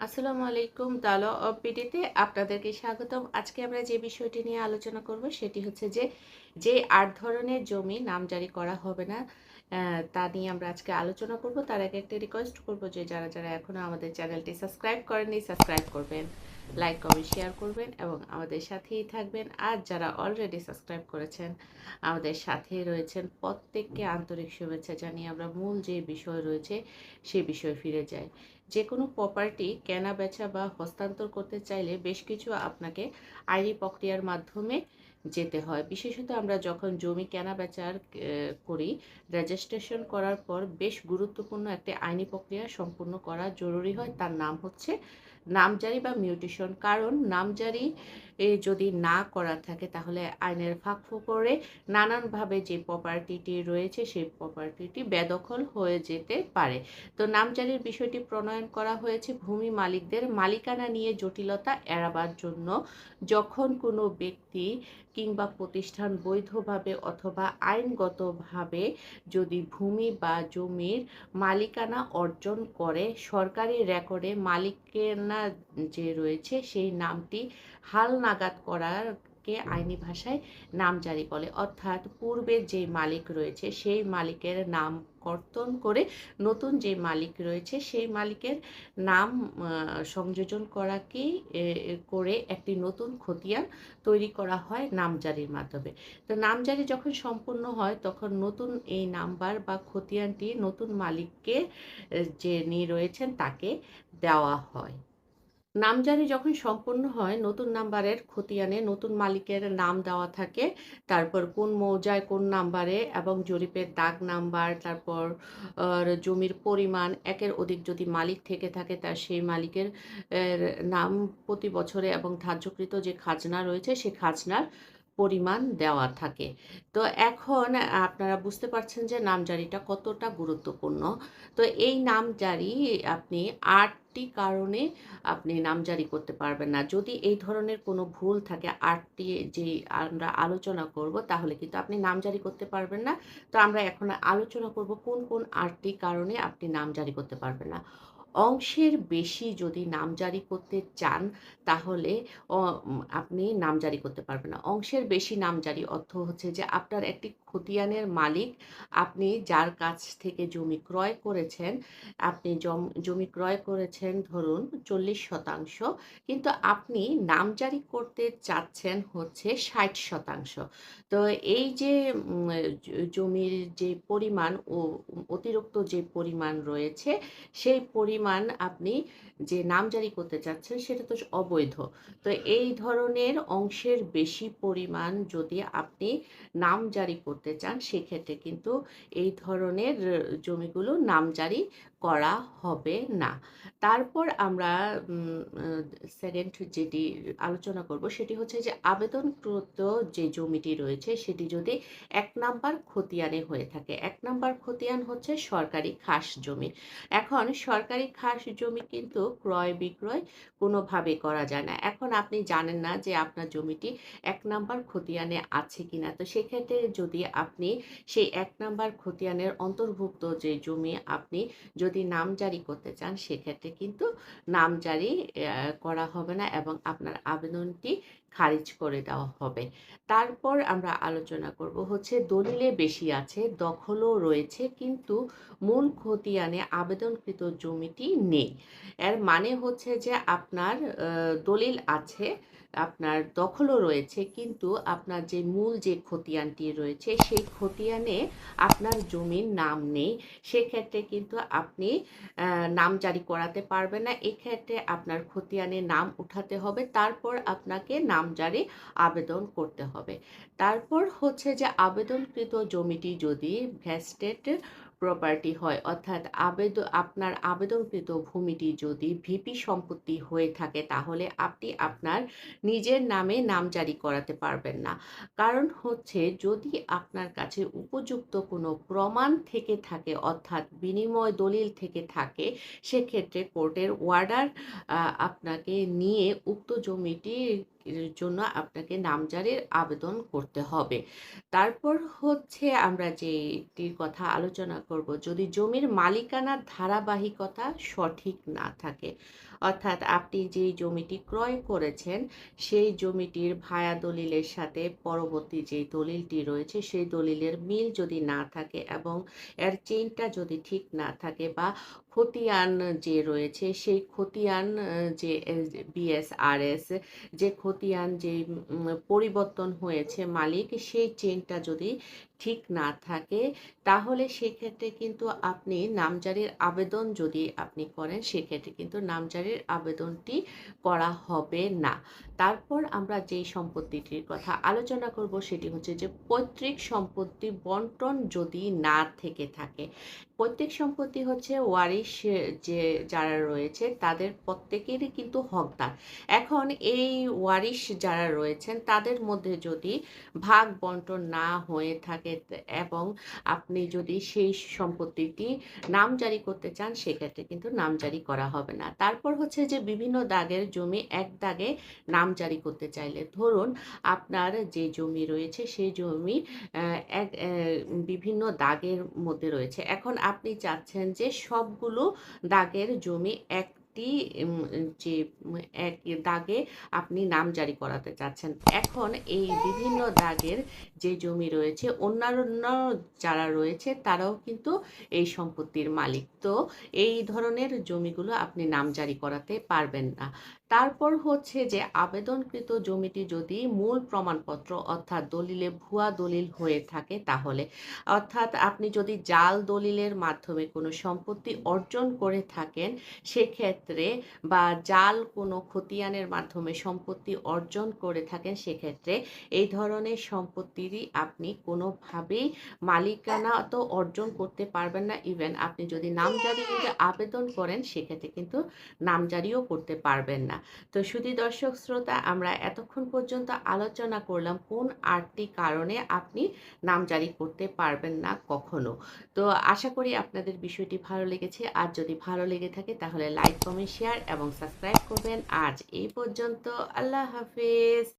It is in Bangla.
আসসালামু আলাইকুম দালো অপিডিতে আপনাদেরকে স্বাগতম। আজকে আমরা যে বিষয়টি নিয়ে আলোচনা করব সেটি হচ্ছে যে যে আট ধরনের জমি নাম জারি করা হবে না তা নিয়ে আমরা আজকে আলোচনা করব। তার আগে একটা রিকোয়েস্ট করব যে, যারা যারা এখনও আমাদের চ্যানেলটি সাবস্ক্রাইব করেননি সাবস্ক্রাইব করবেন লাইক কমেন্ট শেয়ার করবেন এবং আমাদের সাথেই থাকবেন। আর যারা অলরেডি সাবস্ক্রাইব করেছেন, আমাদের সাথে রয়েছেন, প্রত্যেককে আন্তরিক শুভেচ্ছা জানিয়ে আমরা মূল যে বিষয় রয়েছে সেই বিষয়ে ফিরে যাই। যে কোনো প্রপার্টি কেনা, বেচা বা হস্তান্তর করতে চাইলে বেশ কিছু আপনাকে আইনি প্রক্রিয়ার মাধ্যমে যেতে হয়। বিশেষত আমরা যখন জমি কেনা বেচার করি রেজিস্ট্রেশন করার পর বেশ গুরুত্বপূর্ণ একটি আইনি প্রক্রিয়া সম্পূর্ণ করা জরুরি হয়। তার নাম হচ্ছে নামজারি বা মিউটেশন। কারণ নামজারি যদি না করা থাকে, তাহলে আইনের ফাঁক ফোকরে নানানভাবে যে প্রপার্টিটি রয়েছে, সেই প্রপার্টিটি বেদখল হয়ে যেতে পারে। তো নামজারির বিষয়টি প্রণয়ন করা হয়েছে ভূমি মালিকদের মালিকানা নিয়ে জটিলতা এড়াবার জন্য। যখন কোনো ব্যক্তি কিংবা প্রতিষ্ঠান বৈধভাবে অথবা আইনগতভাবে যদি ভূমি বা জমির মালিকানা অর্জন করে, সরকারি রেকর্ডে মালিকানা যে রয়েছে সেই নামটি হাল নাগাদ করার কে আইনি ভাষায় নামজারি বলে। অর্থাৎ পূর্বে যে মালিক রয়েছে সেই মালিকের নাম কর্তন করে নতুন যে মালিক রয়েছে সেই মালিকের নাম সংযোজন করাকেই করে একটি নতুন খতিয়ান তৈরি করা হয় নামজারির মাধ্যমে। তো নামজারি যখন সম্পূর্ণ হয় তখন নতুন এই নাম্বার বা খতিয়ানটি নতুন মালিককে আহ, যে নিয়ে রয়েছেন তাকে দেওয়া হয়। নামজারি যখন সম্পূর্ণ হয়, নতুন নাম্বারের খতিয়ানে নতুন মালিকের নাম দেওয়া থাকে। তারপর কোন মৌজায় কোন নাম্বারে এবং জরিপের দাগ নাম্বার, তারপর জমির পরিমাণ, একের অধিক যদি মালিক থেকে থাকে তার সেই মালিকের নাম প্রতি বছরে এবং ধার্যকৃত যে খাজনা রয়েছে, সে খাজনার পরিমাণ দেওয়া থাকে। তো এখন আপনারা বুঝতে পারছেন যে নামজারিটা কতটা গুরুত্বপূর্ণ। তো এই নামজারি আপনি আটটি কারণে আপনি নামজারি করতে পারবেন না। যদি এই ধরনের কোনো ভুল থাকে আটটি যে আমরা আলোচনা করব, তাহলে কিন্তু আপনি নামজারি করতে পারবেন না। তো আমরা এখন আলোচনা করব কোন কোন আটটি কারণে আপনি নামজারি করতে পারবেন না। অংশের বেশি যদি নাম জারি করতে চান, তাহলে আপনি নাম জারি করতে পারবেন না। অংশের বেশি নাম জারি অর্থ হচ্ছে যে, আপনার একটি খতিয়ানের মালিক। আপনি যার কাছ থেকে জমি ক্রয় করেছেন, আপনি জম- ক্রয় করেছেন ধরুন চল্লিশ শতাংশ, কিন্তু আপনি নামজারি করতে চাচ্ছেন হচ্ছে ষাট শতাংশ। তো এই যে জমির যে পরিমাণ ও অতিরিক্ত যে পরিমাণ রয়েছে, সেই পরিমাণ আপনি যে নামজারি করতে চাচ্ছেন সেটা তো অবৈধ। তো এই ধরনের অংশের বেশি পরিমাণ যদি আপনি নামজারি করতে চান সেক্ষেত্রে কিন্তু এই ধরনের জমিগুলো নামজারি করা হবে না। তারপর আমরা সেকেন্ড যেটি আলোচনা করব সেটি হচ্ছে যে আবেদনকৃত যে জমিটি রয়েছে সেটি যদি এক নাম্বার খতিয়ানে হয়ে থাকে। এক নাম্বার খতিয়ান হচ্ছে সরকারি খাস জমি। এখন সরকারি খাস জমি কিন্তু ক্রয় বিক্রয় কোনোভাবে করা যায় না। এখন আপনি জানেন না যে আপনার জমিটি এক নাম্বার খতিয়ানে আছে কিনা। তো সেক্ষেত্রে যদি আপনি সেই এক নাম্বার খতিয়ানের অন্তর্ভুক্ত যে জমি আপনি যদি নামজারি করতে চান, সেক্ষেত্রে কিন্তু নাম জারি করা হবে না এবং আপনার আবেদনটি খারিজ করে দেওয়া হবে। তারপর আমরা আলোচনা করব হচ্ছে দলিলে বেশি আছে, দখলও রয়েছে, কিন্তু মূল খতিয়ানে আবেদনকৃত জমিটি নেই। এর মানে হচ্ছে যে আপনার দলিল আছে আপনার দখলও রয়েছে, কিন্তু আপনার যে মূল যে খতিয়ানটি রয়েছে, সেই খতিয়ানে আপনার জমির নাম নেই। সেক্ষেত্রে কিন্তু আপনি নাম জারি করাতে পারবেন না। এক্ষেত্রে আপনার খতিয়ানে নাম উঠাতে হবে, তারপর আপনাকে নাম জারি আবেদন করতে হবে। তারপর হচ্ছে যে, আবেদনকৃত জমিটি যদি ভেস্টেড প্রপার্টি হয়। অর্থাৎ আবেদন আপনার আবেদনকৃত ভূমিটি যদি ভিপি সম্পত্তি হয়ে থাকে, তাহলে আপনি আপনার নিজের নামে নাম জারি করাতে পারবেন না। কারণ হচ্ছে, যদি আপনার কাছে উপযুক্ত কোনো প্রমাণ থেকে থাকে, অর্থাৎ বিনিময় দলিল থেকে থাকে, সেক্ষেত্রে কোর্টের ওয়ার্ডার আপনাকে নিয়ে উক্ত জমিটির জন্য আপনাকে নামজারির আবেদন করতে হবে। তারপর হচ্ছে আমরা যেটির কথা আলোচনা করব, যদি জমির মালিকানার ধারাবাহিকতা সঠিক না থাকে অর্থাৎ আপনি যেই জমিটি ক্রয় করেছেন, সেই জমিটির ভায়া দলিলের সাথে পরবর্তী যে দলিলটি রয়েছে, সেই দলিলের মিল যদি না থাকে এবং এর চেইনটা যদি ঠিক না থাকে বা খতিয়ান যে রয়েছে, সেই খতিয়ান যে বিএসআরএস যে খতিয়ান যে পরিবর্তন হয়েছে মালিক, সেই চেইনটা যদি ঠিক না থাকে, তাহলে সেক্ষেত্রে কিন্তু আপনি নামজারির আবেদন যদি আপনি করেন, সেক্ষেত্রে কিন্তু নামজারির আবেদনটি করা হবে না। তারপর আমরা যেই সম্পত্তিটির কথা আলোচনা করব, সেটি হচ্ছে যে পৈতৃক সম্পত্তি বন্টন যদি না থেকে থাকে পৈতৃক সম্পত্তি হচ্ছে ওয়ারিশ যে যারা রয়েছে তাদের প্রত্যেকেরই কিন্তু হকদার। এখন এই ওয়ারিশ যারা রয়েছেন তাদের মধ্যে যদি ভাগ বন্টন না হয়ে থাকে এবং আপনি যদি সেই সম্পত্তিটি নামজারি করতে চান, সেক্ষেত্রে কিন্তু নামজারি করা হবে না। তারপর হচ্ছে যে বিভিন্ন দাগের জমি, এক দাগে নামজারি করতে চাইলে ধরুন আপনার যে জমি রয়েছে, সেই জমি এক বিভিন্ন দাগের মধ্যে রয়েছে। এখন আপনি চাচ্ছেন যে সবগুলো দাগের জমি একটি যে এক দাগে আপনি নাম জারি করাতে চাচ্ছেন। এখন এই বিভিন্ন দাগের যে জমি রয়েছে, অন্যান্য যারা রয়েছে তারাও কিন্তু এই সম্পত্তির মালিক। তো এই ধরনের জমিগুলো আপনি নাম জারি করাতে পারবেন না। তারপর হচ্ছে যে আবেদনকৃত জমিটি যদি মূল প্রমাণপত্র অর্থাৎ দলিলে ভুয়া দলিল হয়ে থাকে তাহলে, অর্থাৎ আপনি যদি জাল দলিলের মাধ্যমে কোনো সম্পত্তি অর্জন করে থাকেন, সেক্ষেত্রে বা জাল কোনো খতিয়ানের মাধ্যমে সম্পত্তি অর্জন করে থাকেন, সেক্ষেত্রে এই ধরনের সম্পত্তিরই আপনি কোনোভাবেই মালিকানা তো অর্জন করতে পারবেন না। ইভেন আপনি যদি নামজারি আবেদন করেন, সেক্ষেত্রে কিন্তু নামজারিও করতে পারবেন না। তো শুধু দর্শক শ্রোতা, আমরা এতক্ষণ পর্যন্ত আলোচনা করলাম কোন আটটি কারণে আপনি নাম জারি করতে পারবেন না কখনো। তো আশা করি আপনাদের বিষয়টি ভালো লেগেছে। আর যদি ভালো লেগে থাকে তাহলে লাইক, কমেন্ট, শেয়ার এবং সাবস্ক্রাইব করবেন। আজ এই পর্যন্ত। আল্লাহ হাফিজ।